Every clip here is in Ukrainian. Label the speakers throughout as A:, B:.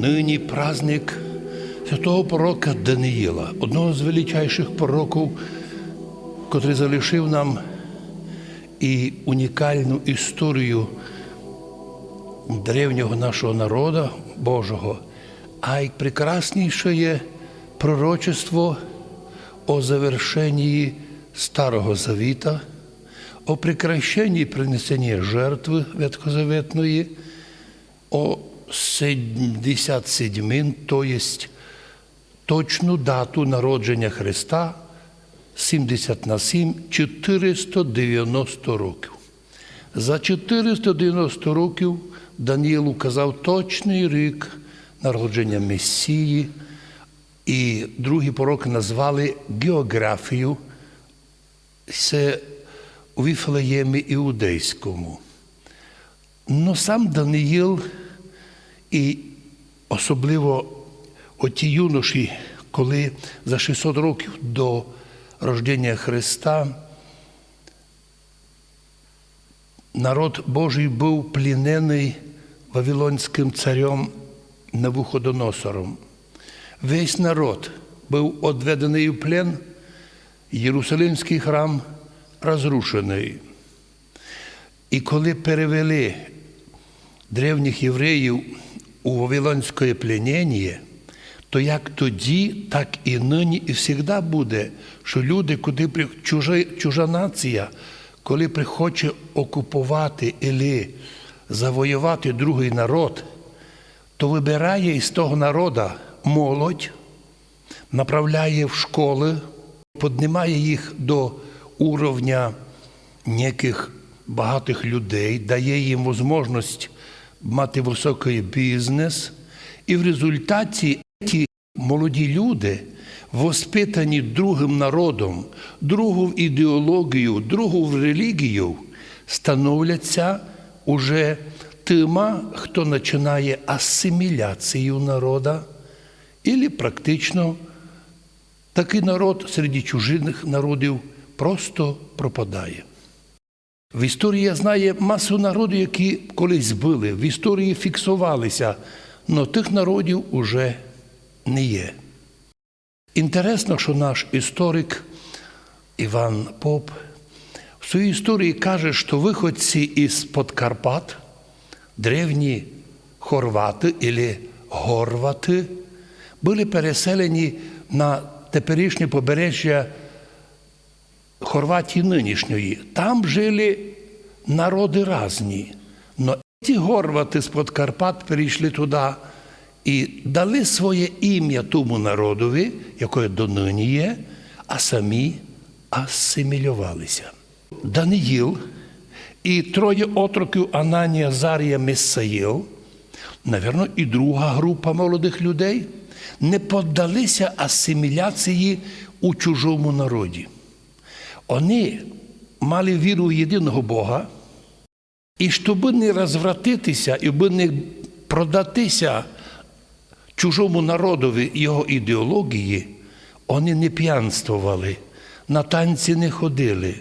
A: Нині праздник святого пророка Даниїла, одного з величайших пророків, котрий залишив нам і унікальну історію древнього нашого народу Божого, а й прекрасніше є пророчество о завершенні Старого Завіта, о прекращенні принесення жертви ветхозаветної, о 77, то есть точну дату народження Христа 70 на 7 490 років. За 490 років Даніїл указав точний рік народження Месії, і другі пророки назвали географію це у Віфлеємі Іудейському. Но сам Даниїл і особливо оті юноші, коли за 600 років до рождення Христа народ Божий був плінений Вавилонським царем Навуходоносором. Весь народ був одведений у плен, Єрусалимський храм розрушений. І коли перевели древніх євреїв у Вавилонське пленення, то як тоді, так і нині, і завжди буде, що люди, куди чужа, чужа нація, коли прихоче окупувати або завоювати другий народ, то вибирає із того народу молодь, направляє в школи, піднімає їх до уровня неких багатих людей, дає їм можливість мати високий бізнес, і в результаті ті молоді люди, воспитані другим народом, другу ідеологію, другу в релігію, становляться уже тима, хто починає асиміляцію народа, і практично такий народ серед чужих народів просто пропадає. В історії знає масу народів, які колись були, в історії фіксувалися, але тих народів уже не є. Інтересно, що наш історик Іван Поп в своїй історії каже, що виходці із Подкарпат, древні хорвати або горвати, були переселені на теперішнє побережжя Хорватії нинішньої. Там жили народи різні. Но ці горвати з Подкарпат перейшли туди і дали своє ім'я тому народові, яке донині є, а самі асимілювалися. Даниїл і троє отроків Ананія, Зарія, Месаїл, навірно, і друга група молодих людей не поддалися асиміляції у чужому народі. Вони мали віру в єдиного Бога, і щоб не розвратитися, і не продатися чужому народові його ідеології, вони не п'янствували, на танці не ходили,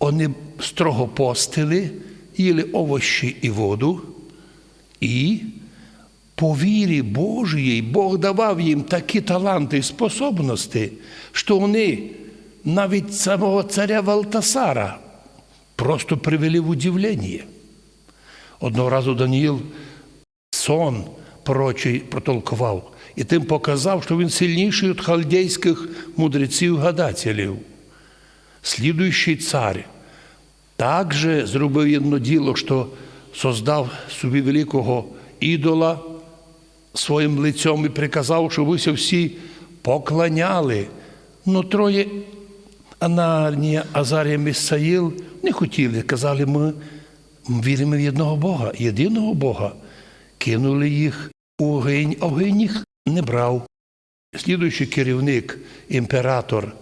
A: вони строго постили, їли овощі і воду, і по вірі Божій Бог давав їм такі таланти і способності, що вони навіть самого царя Валтасара просто привели в удивлення. Одного разу Даніїл сон пророчий протолкував і тим показав, що він сильніший від халдейських мудреців-гадателів. Слідуючий цар також зробив одно діло, що создав собі великого ідола своїм лицем і приказав, щоб ви всі поклоняли. Ну, троє Анарнія, Азарія, Місаїл не хотіли. Казали, ми віримо в одного Бога, єдиного Бога. Кинули їх у огонь, огонь їх не брав. Слідуючий керівник, імператор,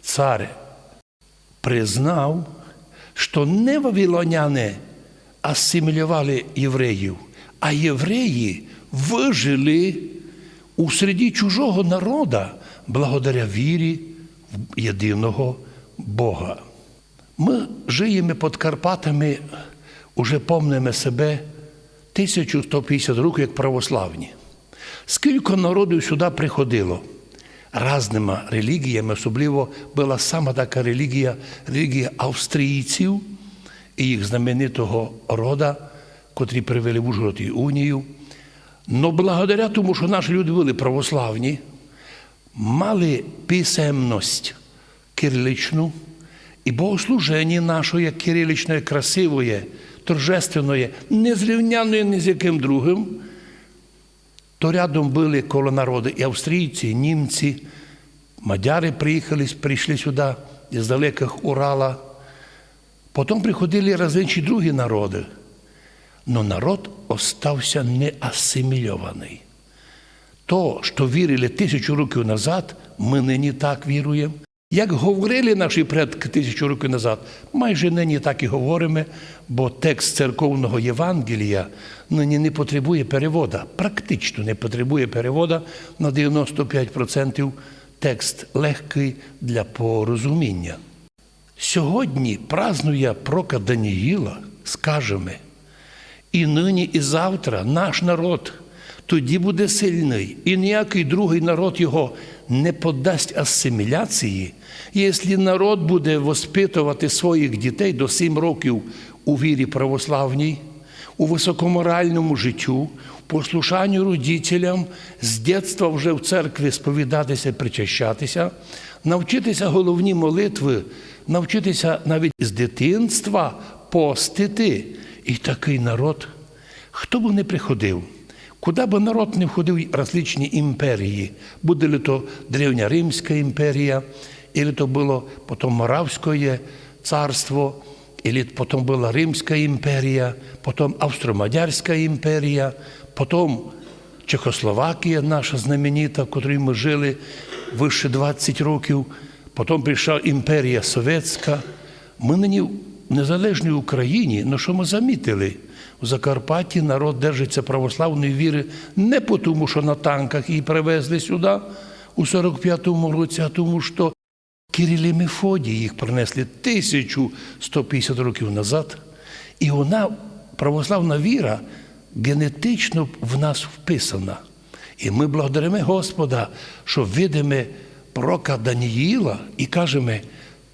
A: цар, признав, що не вавилоняни асимілювали євреїв, а євреї вижили у середі чужого народу благодаря вірі єдиного Бога. Ми живемо під Карпатами, уже помнимо себе 1150 років як православні. Скільки народів сюди приходило? Разними релігіями, особливо була сама така релігія, релігія австрійців і їх знаменитого рода, котрі привели в Ужгород і унію. Но благодаря тому, що наші люди були православні, мали писемність кириличну, і богослуження нашої кириличної, красивої, торжественної, незрівняної ні з яким другим, то рядом були коло народу і австрійці, і німці, мадяри приїхали, прийшли сюди із далеких Урала. Потім приходили разінші другі народи. Но народ остався не асимільований. То, що вірили тисячу років назад, ми нині так віруємо. Як говорили наші предки тисячу років назад, майже нині так і говоримо, бо текст церковного Євангелія нині не потребує перевода, практично не потребує перевода на 95% текст легкий для порозуміння. Сьогодні празнує прока Даніїла, скажемо, і нині, і завтра наш народ тоді буде сильний, і ніякий другий народ його не подасть асиміляції, якщо народ буде воспитувати своїх дітей до сім років у вірі православній, у високоморальному життю, послушанню родителям, з дитинства вже в церкві сповідатися, причащатися, навчитися головні молитви, навчитися навіть з дитинства постити. І такий народ, хто б не приходив, куди б народ не входив различні імперії, буде ли то Древня Римська імперія, или то було потім Моравське царство, или потім була Римська імперія, потім Австро-Мадярська імперія, потім Чехословакія наша знаменита, в котрій ми жили вище 20 років, потім прийшла імперія Совєтська. Ми нині в незалежній Україні, ну що ми замітили? У Закарпатті народ держиться православної віри не тому, що на танках її привезли сюди у 45-му році, а тому, що Кирил і Мефодій їх принесли 1150 років назад. І вона, православна віра, генетично в нас вписана. І ми благодаримо Господа, що видимо пророка Даніїла і кажемо,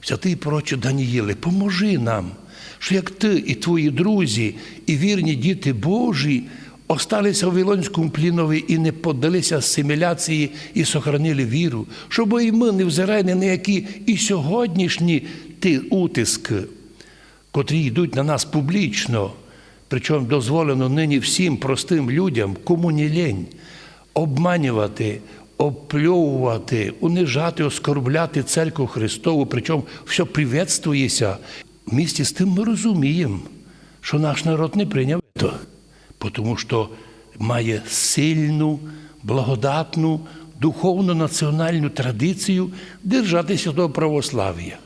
A: святий пророче Даніїле, поможи нам, що як ти і твої друзі, і вірні діти Божі осталися в Вавилонському плінові і не поддалися асиміляції і сохранили віру, щоб і ми не взирали на які і сьогоднішні ті утиски, котрі йдуть на нас публічно, причому дозволено нині всім простим людям, кому не лень, обманювати, опльовувати, унижати, оскорбляти церкву Христову, причому все приветствується. Місті з тим ми розуміємо, що наш народ не прийняв це, тому що має сильну, благодатну, духовну національну традицію держатися до православ'я.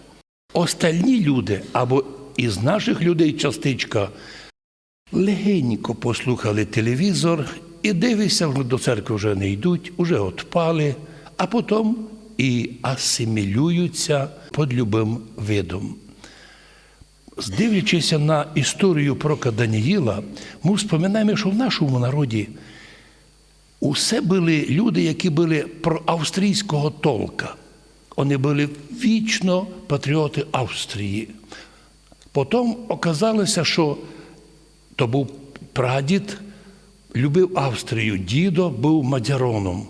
A: Остальні люди або із наших людей частичка легенько послухали телевізор і дивися, до церкви вже не йдуть, вже отпали, а потім і асимілюються під любим видом. Здивлячися на історію пророка Даніїла, ми вспоминаємо, що в нашому народі усе були люди, які були про австрійського толка. Вони були вічно патріоти Австрії. Потім оказалося, що то був прадід, любив Австрію, дідо був мадяроном.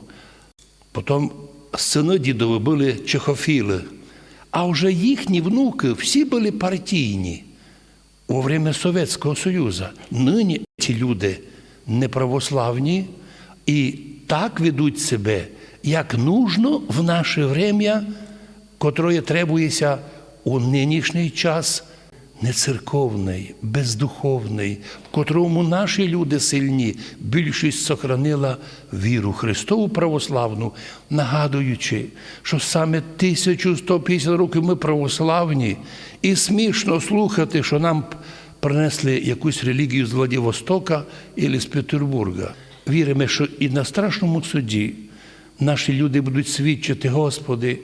A: Потім сини дідові були чехофіли. А вже їхні внуки всі були партійні у время Совєтського Союзу. Нині ці люди неправославні і так ведуть себе, як нужно в наше время, котре требується у нинішній час нецерковний, бездуховний, в котрому наші люди сильні, більшість сохранила віру Христову православну, нагадуючи, що саме 1150 років ми православні, і смішно слухати, що нам принесли якусь релігію з Владивостока або з Петербурга. Віримо, що і на страшному суді наші люди будуть свідчити, Господи.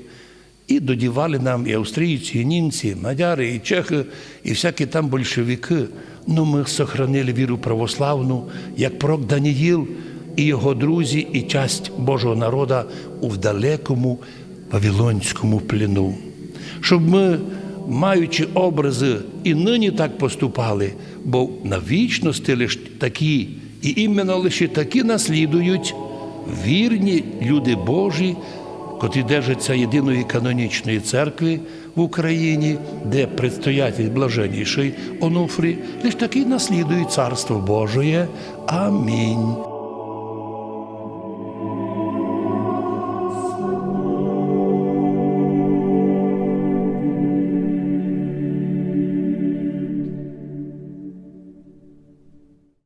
A: І додівали нам і австрійці, і німці, і мадяри, і чехи, і всякі там большевики. Ну ми сохранили віру православну, як пророк Даніїл і його друзі, і часть Божого народа у далекому Вавилонському пліну. Щоб ми, маючи образи, і нині так поступали, бо на вічності лише такі, і іменно лише такі наслідують вірні люди Божі, котрі держаться єдиної канонічної церкви в Україні, де предстоятель блаженніший онуфрі, лиш такий наслідує Царство Божоє. Амінь.